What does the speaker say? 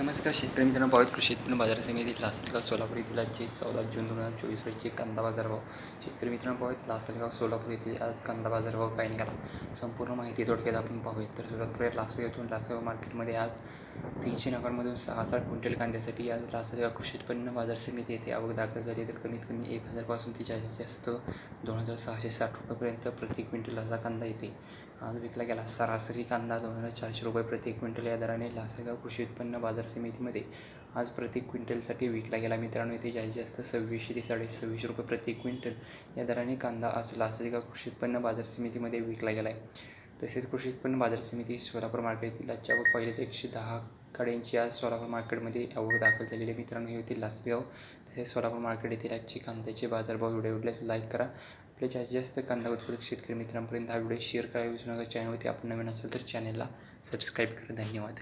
नमस्कार शेतकरी मित्रांनो भावित कृषी उत्पन्न बाजार समिती लासलगाव सोलापूर येथील आजचे चौदा जून दोन हजार चोवीस रोजचे कांदा बाजारभाव. शेतकरी मित्रांनो पावत लासलगाव सोलापूर येथील आज कांदा बाजारभाव काय निघाला. संपूर्ण माहिती थोडक्यात आपण पाहूया तर सुरुवात करूया लासलगावतून. लासलगाव मार्केटमध्ये आज तीनशे नगांमधून सहा हजार क्विंटल कांद्यासाठी आज लासलगाव कृषी उत्पन्न बाजार समिती येथे आवक दाखल झाली. तर कमीत कमी एक हजारपासून ते जास्तीत जास्त दोन हजार सहाशे साठ रुपयेपर्यंत प्रति क्विंटल असा कांदा येते. आज विकला गेला सरासरी कांदा दोन हजार चारशे रुपये प्रति क्विंटल या दराने लासलगाव कृषी उत्पन्न बाजार समितीमध्ये. आज प्रति क्विंटलसाठी विकला गेला. मित्रांनो इथे जास्तीत जास्त सव्वीसशे ते साडे सव्वीसशे रुपये प्रति क्विंटल या दराने कांदा आज लासलगाव कृषी उत्पन्न बाजार समितीमध्ये विकला गेला आहे तसेच कृषी उत्पन्न बाजार समिती सोलापूर मार्केटतील आजच्या व पहिलेच एकशे दहा काड्यांची आज सोलापूर मार्केटमध्ये आवक दाखल झालेली आहे. मित्रांनो हे होती लासलगाव तसेच सोलापूर मार्केट येथील आजचे कांद्याचे बाजारभाव व्हिडिओ आवडल्यास लाईक करा. आपल्या जास्तीत जास्त कांदा उत्पादक शेतकरी मित्रांपर्यंत हा व्हिडिओ शेअर करा. विसरू नका चॅनलवरती आपण नवीन असेल तर चॅनलला सबस्क्राईब करा. धन्यवाद.